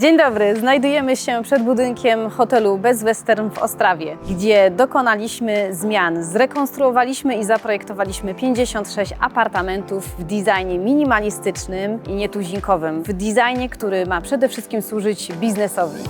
Dzień dobry, znajdujemy się przed budynkiem hotelu Bez Western w Ostrawie, gdzie dokonaliśmy zmian. Zrekonstruowaliśmy i zaprojektowaliśmy 56 apartamentów w designie minimalistycznym i nietuzinkowym. W designie, który ma przede wszystkim służyć biznesowi.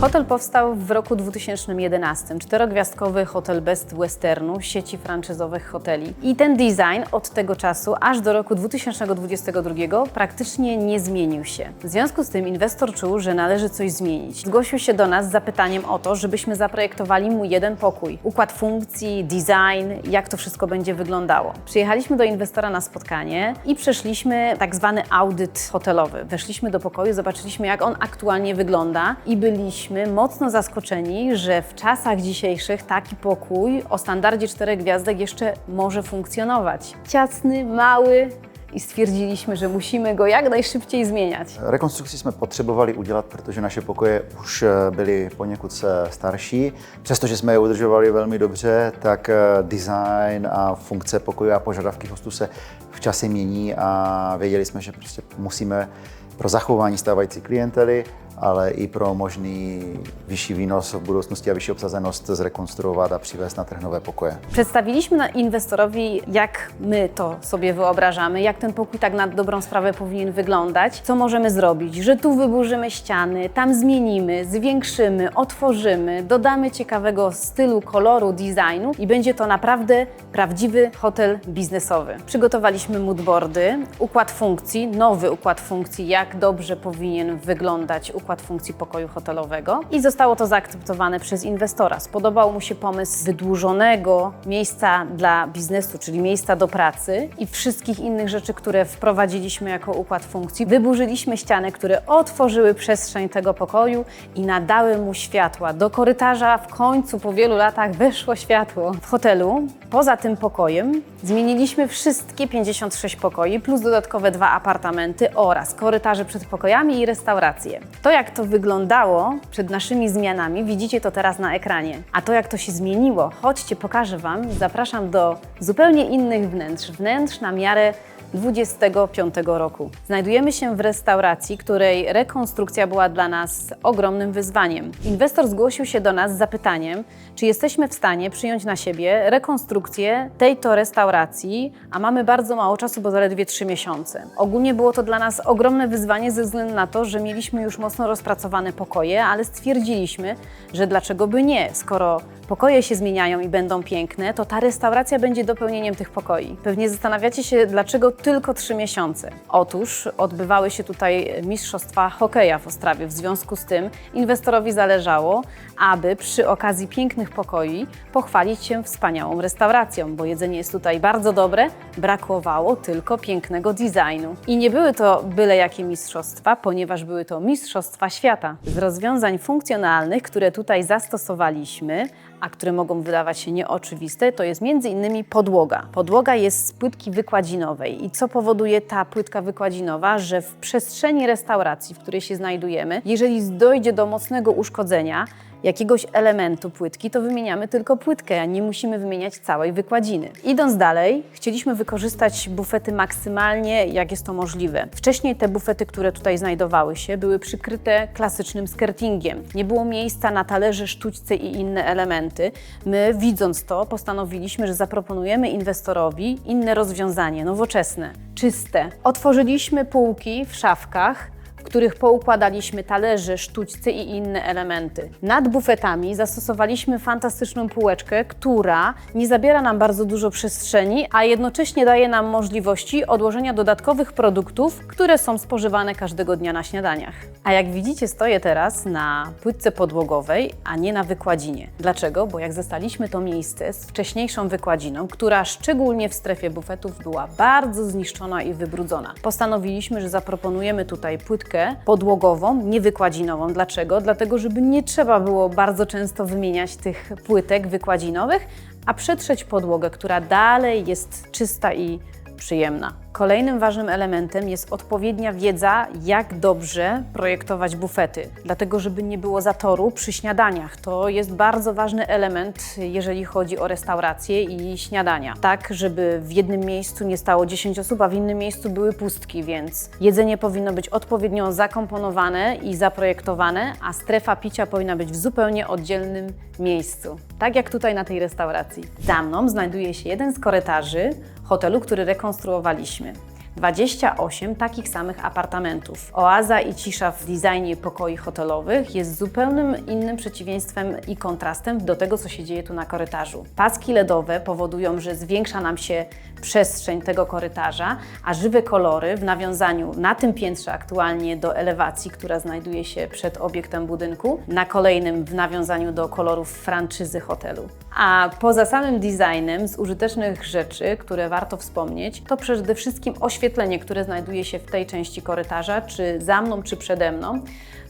Hotel powstał w roku 2011. Czterogwiazdkowy hotel Best Westernu sieci franczyzowych hoteli. I ten design od tego czasu aż do roku 2022 praktycznie nie zmienił się. W związku z tym inwestor czuł, że należy coś zmienić. Zgłosił się do nas z zapytaniem o to, żebyśmy zaprojektowali mu jeden pokój. Układ funkcji, design, jak to wszystko będzie wyglądało. Przyjechaliśmy do inwestora na spotkanie i przeszliśmy tak zwany audyt hotelowy. Weszliśmy do pokoju, zobaczyliśmy jak on aktualnie wygląda i byliśmy mocno zaskoczeni, że w czasach dzisiejszych taki pokój o standardzie czterech gwiazdek jeszcze może funkcjonować. Ciasny, mały i stwierdziliśmy, że musimy go jak najszybciej zmieniać. Rekonstrukci jsme potřebovali udělat, protože naše pokoje už eh, byly poněkud starší. Přestože jsme je udržovali velmi dobře, tak eh, design a funkce pokoje a požadavky hostů se v čase mění a věděli jsme, že prostě musíme pro zachování stávající klientely, ale i pro možný vyšší výnos v budoucnosti a vyšší obsazenost zrekonstruovat a přivést na trh nové pokoje. Przedstawiliśmy na inwestorowi, jak my to sobie wyobrażamy, jak ten pokój tak na dobrą sprawę powinien wyglądać, co możemy zrobić, że tu wyburzymy ściany, tam zmienimy, zwiększymy, otworzymy, dodamy ciekawego stylu, koloru, designu i będzie to naprawdę prawdziwy hotel biznesowy. Przygotowaliśmy moodboardy, układ funkcji, nowy układ funkcji, jak dobrze powinien wyglądać układ funkcji pokoju hotelowego i zostało to zaakceptowane przez inwestora. Spodobał mu się pomysł wydłużonego miejsca dla biznesu, czyli miejsca do pracy i wszystkich innych rzeczy, które wprowadziliśmy jako układ funkcji. Wyburzyliśmy ściany, które otworzyły przestrzeń tego pokoju i nadały mu światła. Do korytarza w końcu po wielu latach weszło światło. W hotelu, poza tym pokojem, zmieniliśmy wszystkie 56 pokoi, plus dodatkowe dwa apartamenty oraz korytarze przed pokojami i restauracje. To, jak to wyglądało przed naszymi zmianami, widzicie to teraz na ekranie. A to, jak to się zmieniło, chodźcie, pokażę Wam. Zapraszam do zupełnie innych wnętrz. Wnętrz na miarę 25 roku. Znajdujemy się w restauracji, której rekonstrukcja była dla nas ogromnym wyzwaniem. Inwestor zgłosił się do nas z zapytaniem, czy jesteśmy w stanie przyjąć na siebie rekonstrukcję tej to restauracji, a mamy bardzo mało czasu, bo zaledwie 3 miesiące. Ogólnie było to dla nas ogromne wyzwanie ze względu na to, że mieliśmy już mocno rozpracowane pokoje, ale stwierdziliśmy, że dlaczego by nie, skoro pokoje się zmieniają i będą piękne, to ta restauracja będzie dopełnieniem tych pokoi. Pewnie zastanawiacie się, dlaczego tylko trzy miesiące. Otóż odbywały się tutaj mistrzostwa hokeja w Ostrawie. W związku z tym inwestorowi zależało, aby przy okazji pięknych pokoi pochwalić się wspaniałą restauracją, bo jedzenie jest tutaj bardzo dobre, brakowało tylko pięknego designu. I nie były to byle jakie mistrzostwa, ponieważ były to mistrzostwa świata. Z rozwiązań funkcjonalnych, które tutaj zastosowaliśmy, a które mogą wydawać się nieoczywiste, to jest między innymi podłoga. Podłoga jest z płytki wykładzinowej i co powoduje ta płytka wykładzinowa, że w przestrzeni restauracji, w której się znajdujemy, jeżeli dojdzie do mocnego uszkodzenia, jakiegoś elementu płytki, to wymieniamy tylko płytkę, a nie musimy wymieniać całej wykładziny. Idąc dalej, chcieliśmy wykorzystać bufety maksymalnie, jak jest to możliwe. Wcześniej te bufety, które tutaj znajdowały się, były przykryte klasycznym skirtingiem. Nie było miejsca na talerze, sztućce i inne elementy. My, widząc to, postanowiliśmy, że zaproponujemy inwestorowi inne rozwiązanie, nowoczesne, czyste. Otworzyliśmy półki w szafkach, których poukładaliśmy talerze, sztućce i inne elementy. Nad bufetami zastosowaliśmy fantastyczną półeczkę, która nie zabiera nam bardzo dużo przestrzeni, a jednocześnie daje nam możliwości odłożenia dodatkowych produktów, które są spożywane każdego dnia na śniadaniach. A jak widzicie, stoję teraz na płytce podłogowej, a nie na wykładzinie. Dlaczego? Bo jak zastaliśmy to miejsce z wcześniejszą wykładziną, która szczególnie w strefie bufetów była bardzo zniszczona i wybrudzona. Postanowiliśmy, że zaproponujemy tutaj płytkę podłogową, nie wykładzinową. Dlaczego? Dlatego, żeby nie trzeba było bardzo często wymieniać tych płytek wykładzinowych, a przetrzeć podłogę, która dalej jest czysta i przyjemna. Kolejnym ważnym elementem jest odpowiednia wiedza, jak dobrze projektować bufety, dlatego żeby nie było zatoru przy śniadaniach. To jest bardzo ważny element, jeżeli chodzi o restaurację i śniadania. Tak, żeby w jednym miejscu nie stało 10 osób, a w innym miejscu były pustki, więc jedzenie powinno być odpowiednio zakomponowane i zaprojektowane, a strefa picia powinna być w zupełnie oddzielnym miejscu. Tak jak tutaj na tej restauracji. Za mną znajduje się jeden z korytarzy hotelu, który rekonstruowaliśmy. 28 takich samych apartamentów. Oaza i cisza w designie pokoi hotelowych jest zupełnym innym przeciwieństwem i kontrastem do tego, co się dzieje tu na korytarzu. Paski LEDowe powodują, że zwiększa nam się przestrzeń tego korytarza, a żywe kolory w nawiązaniu na tym piętrze aktualnie do elewacji, która znajduje się przed obiektem budynku, na kolejnym w nawiązaniu do kolorów franczyzy hotelu. A poza samym designem, z użytecznych rzeczy, które warto wspomnieć, to przede wszystkim oświetlenie, które znajduje się w tej części korytarza, czy za mną, czy przede mną,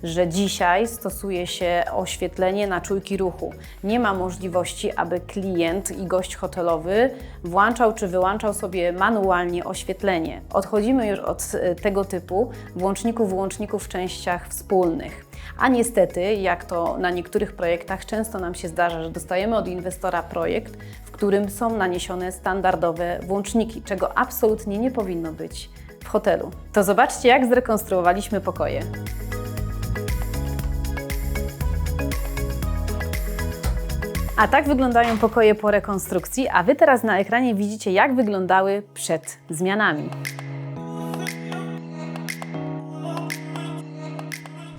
że dzisiaj stosuje się oświetlenie na czujki ruchu. Nie ma możliwości, aby klient i gość hotelowy włączał czy wyłączał sobie manualnie oświetlenie. Odchodzimy już od e, tego typu włączników, włączników w częściach wspólnych. A niestety, jak to na niektórych projektach często nam się zdarza, że dostajemy od inwestora projekt, w którym są naniesione standardowe włączniki, czego absolutnie nie powinno być w hotelu. To zobaczcie, jak zrekonstruowaliśmy pokoje. A tak wyglądają pokoje po rekonstrukcji, a Wy teraz na ekranie widzicie, jak wyglądały przed zmianami.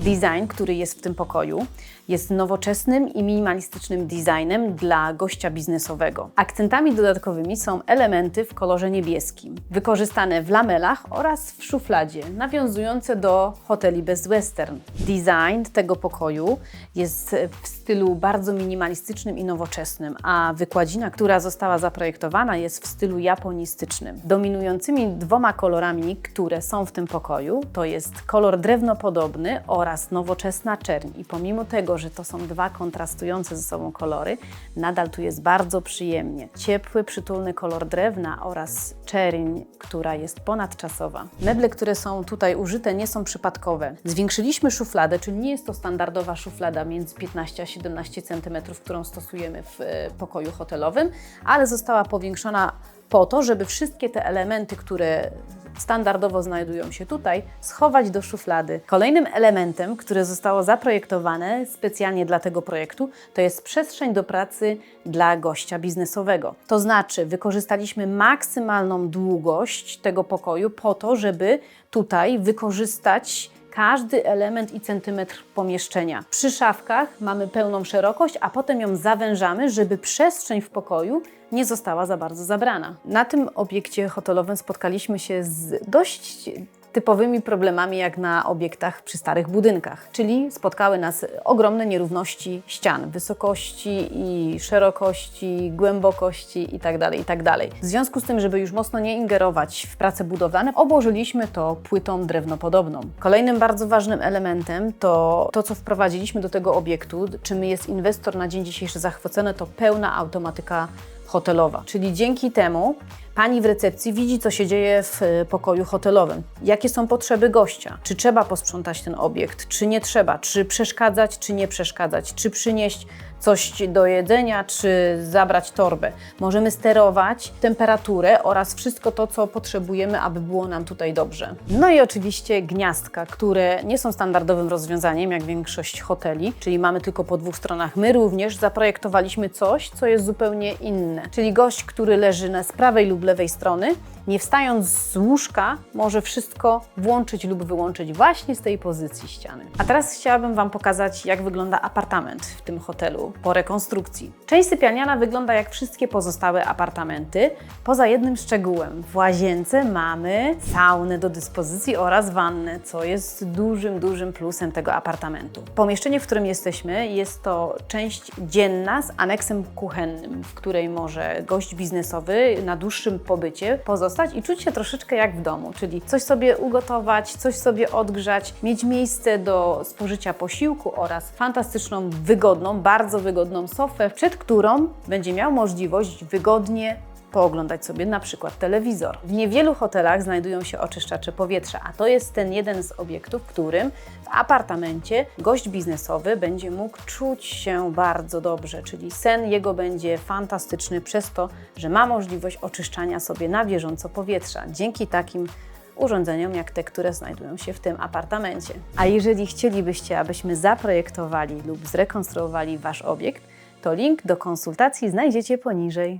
Design, który jest w tym pokoju, jest nowoczesnym i minimalistycznym designem dla gościa biznesowego. Akcentami dodatkowymi są elementy w kolorze niebieskim, wykorzystane w lamelach oraz w szufladzie, nawiązujące do hoteli Best Western. Design tego pokoju jest w stylu bardzo minimalistycznym i nowoczesnym, a wykładzina, która została zaprojektowana, jest w stylu japonistycznym. Dominującymi dwoma kolorami, które są w tym pokoju, to jest kolor drewnopodobny oraz nowoczesna czerń. I pomimo tego, że to są dwa kontrastujące ze sobą kolory, nadal tu jest bardzo przyjemnie. Ciepły, przytulny kolor drewna oraz czerń, która jest ponadczasowa. Meble, które są tutaj użyte, nie są przypadkowe. Zwiększyliśmy szufladę, czyli nie jest to standardowa szuflada między 15 a 17 cm, którą stosujemy w e, pokoju hotelowym, ale została powiększona po to, żeby wszystkie te elementy, które standardowo znajdują się tutaj, schować do szuflady. Kolejnym elementem, które zostało zaprojektowane specjalnie dla tego projektu, to jest przestrzeń do pracy dla gościa biznesowego. To znaczy, wykorzystaliśmy maksymalną długość tego pokoju po to, żeby tutaj wykorzystać każdy element i centymetr pomieszczenia. Przy szafkach mamy pełną szerokość, a potem ją zawężamy, żeby przestrzeń w pokoju nie została za bardzo zabrana. Na tym obiekcie hotelowym spotkaliśmy się z dość typowymi problemami jak na obiektach przy starych budynkach, czyli spotkały nas ogromne nierówności ścian, wysokości i szerokości, głębokości itd., itd. W związku z tym, żeby już mocno nie ingerować w prace budowlane, obłożyliśmy to płytą drewnopodobną. Kolejnym bardzo ważnym elementem to to, co wprowadziliśmy do tego obiektu, czym jest inwestor na dzień dzisiejszy zachwycony, to pełna automatyka hotelowa. Czyli dzięki temu pani w recepcji widzi, co się dzieje w e, pokoju hotelowym, jakie są potrzeby gościa, czy trzeba posprzątać ten obiekt, czy nie trzeba, czy przeszkadzać, czy nie przeszkadzać, czy przynieść coś do jedzenia, czy zabrać torbę. Możemy sterować temperaturę oraz wszystko to, co potrzebujemy, aby było nam tutaj dobrze. No i oczywiście gniazdka, które nie są standardowym rozwiązaniem, jak większość hoteli, czyli mamy tylko po dwóch stronach. My również zaprojektowaliśmy coś, co jest zupełnie inne. Czyli gość, który leży na z prawej lub lewej strony, nie wstając z łóżka, może wszystko włączyć lub wyłączyć właśnie z tej pozycji ściany. A teraz chciałabym Wam pokazać, jak wygląda apartament w tym hotelu po rekonstrukcji. Część sypialniana wygląda jak wszystkie pozostałe apartamenty, poza jednym szczegółem. W łazience mamy saunę do dyspozycji oraz wannę, co jest dużym, dużym plusem tego apartamentu. Pomieszczenie, w którym jesteśmy, jest to część dzienna z aneksem kuchennym, w której może gość biznesowy na dłuższym pobycie pozostać i czuć się troszeczkę jak w domu, czyli coś sobie ugotować, coś sobie odgrzać, mieć miejsce do spożycia posiłku oraz fantastyczną, wygodną, bardzo wygodną sofę, przed którą będzie miał możliwość wygodnie pooglądać sobie na przykład telewizor. W niewielu hotelach znajdują się oczyszczacze powietrza, a to jest ten jeden z obiektów, w którym w apartamencie gość biznesowy będzie mógł czuć się bardzo dobrze, czyli sen jego będzie fantastyczny przez to, że ma możliwość oczyszczania sobie na bieżąco powietrza. Dzięki takim urządzeniom jak te, które znajdują się w tym apartamencie. A jeżeli chcielibyście, abyśmy zaprojektowali lub zrekonstruowali Wasz obiekt, to link do konsultacji znajdziecie poniżej.